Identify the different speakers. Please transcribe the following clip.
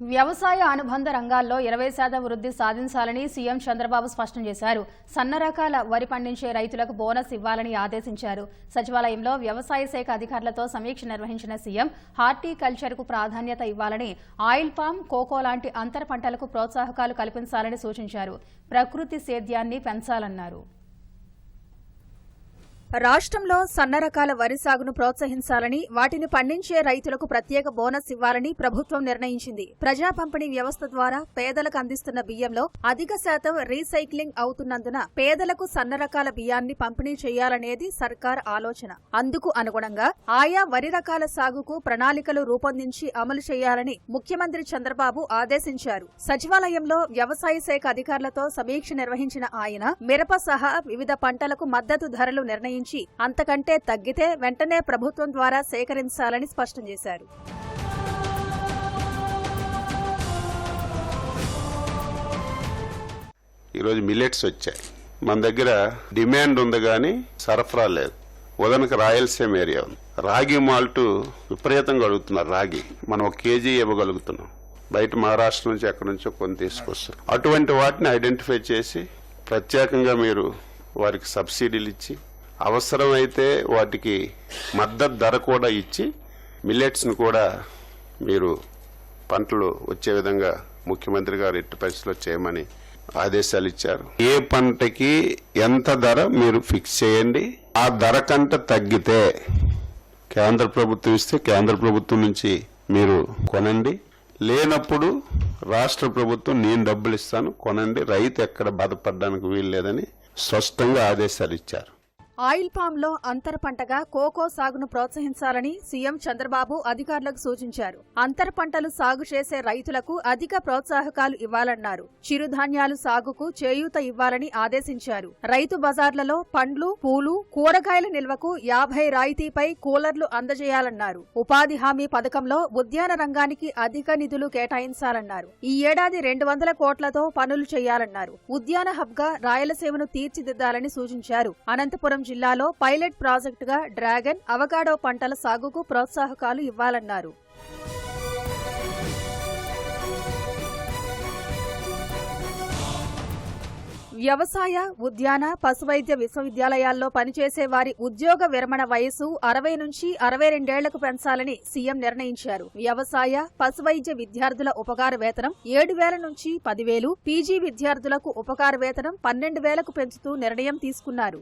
Speaker 1: వ్యవసాయ అనుబంధ రంగాల్లో ఇరవై శాతం వృద్ధి సాధించాలని సీఎం చంద్రబాబు స్పష్టం చేశారు. సన్న రకాల వరి పండించే రైతులకు బోనస్ ఇవ్వాలని ఆదేశించారు. సచివాలయంలో వ్యవసాయ శాఖ అధికారులతో సమీక్ష నిర్వహించిన సీఎం హార్టికల్చర్కు ప్రాధాన్యత ఇవ్వాలని ఆయిల్ పామ్ కోకో లాంటి అంతర పంటలకు ప్రోత్సాహకాలు కల్పించాలని సూచించారు. ప్రకృతి సేద్యాన్ని పెంచాలన్నారు. రాష్ట్రంలో సన్న రకాల వరి సాగును ప్రోత్సహించాలని వాటిని పండించే రైతులకు ప్రత్యేక బోనస్ ఇవ్వాలని ప్రభుత్వం నిర్ణయించింది. ప్రజా పంపిణీ వ్యవస్థ ద్వారా పేదలకు అందిస్తున్న బియ్యంలో అధిక శాతం రీసైక్లింగ్ అవుతున్నందున పేదలకు సన్న రకాల బియ్యాన్ని పంపిణీ చేయాలనేది సర్కార్ ఆలోచన. అందుకు అనుగుణంగా ఆయా వరి రకాల సాగుకు ప్రణాళికలు రూపొందించి అమలు చేయాలని ముఖ్యమంత్రి చంద్రబాబు ఆదేశించారు. సచివాలయంలో వ్యవసాయ శాఖ అధికారులతో సమీక్ష నిర్వహించిన ఆయన మిరప సహా వివిధ పంటలకు మద్దతు ధరలు నిర్ణయించి అంతకంటే తగ్గితే వెంటనే ప్రభుత్వం ద్వారా సేకరించాలని స్పష్టం చేశారు.
Speaker 2: ఈరోజు మిల్లెట్స్ వచ్చాయి. మన దగ్గర డిమాండ్ ఉంది కానీ సరఫరా లేదు. ఉదనకి రాయలసీమ ఏరియా ఉంది. రాగి మాల్ట్ విపరీతంగా అడుగుతున్నారు. రాగి మనం ఒక కేజీ ఇవ్వగలుగుతున్నాం. బయట మహారాష్ట్ర నుంచి ఎక్కడి నుంచో కొన్ని తీసుకొస్తారు. అటువంటి వాటిని ఐడెంటిఫై చేసి ప్రత్యేకంగా మీరు వారికి సబ్సిడీలు ఇచ్చి అవసరమైతే వాటికి మద్దతు ధర కూడా ఇచ్చి మిల్లెట్స్ని కూడా మీరు పంటలు వచ్చే విధంగా ముఖ్యమంత్రి గారు ఎట్టి పరిస్థితిలో చేయమని ఆదేశాలు ఇచ్చారు. ఏ పంటకి ఎంత ధర మీరు ఫిక్స్ చేయండి. ఆ ధర కంట తగ్గితే కేంద్ర ప్రభుత్వం ఇస్తే కేంద్ర ప్రభుత్వం నుంచి మీరు కొనండి. లేనప్పుడు రాష్ట్ర ప్రభుత్వం నేను డబ్బులు ఇస్తాను కొనండి. రైతు ఎక్కడ బాధపడడానికి వీలు లేదని స్పష్టంగా ఆదేశాలు ఇచ్చారు.
Speaker 1: ఆయిల్ పామ్లో అంతర పంటగా కోకో సాగును ప్రోత్సహించాలని సీఎం చంద్రబాబు అధికారులకు సూచించారు. అంతర పంటలు సాగు చేసే రైతులకు అధిక ప్రోత్సాహకాలు ఇవ్వాలన్నారు. చిరుధాన్యాలు సాగుకు చేయూత ఇవ్వాలని ఆదేశించారు. రైతు బజార్లలో పండ్లు పూలు కూరగాయల నిల్వకు యాభై రాయితీపై కూలర్లు అందజేయాలన్నారు. ఉపాధి హామీ పథకంలో ఉద్యాన రంగానికి అధిక నిధులు కేటాయించాలన్నారు. ఈ ఏడాది రెండు వందల కోట్లతో పనులు చేయాలన్నారు. ఉద్యాన హబ్గా రాయలసీమను తీర్చిదిద్దాలని సూచించారు. అనంతపురం జిల్లాలో పైలట్ ప్రాజెక్టుగా డ్రాగన్ అవగాడో పంటల సాగుకు ప్రోత్సాహకాలు ఇవ్వాలన్నారు. వ్యవసాయ ఉద్యాన పశువైద్య విశ్వవిద్యాలయాల్లో పనిచేసే వారి ఉద్యోగ విరమణ వయసు అరవై నుంచి అరవై రెండేళ్ళకు పెంచాలని సీఎం నిర్ణయించారు. వ్యవసాయ పశువైద్య విద్యార్థుల ఉపకార వేతనం ఏడు వేల నుంచి పదివేలు పీజీ విద్యార్థులకు ఉపకార వేతనం పన్నెండు వేలకు పెంచుతూ నిర్ణయం తీసుకున్నారు.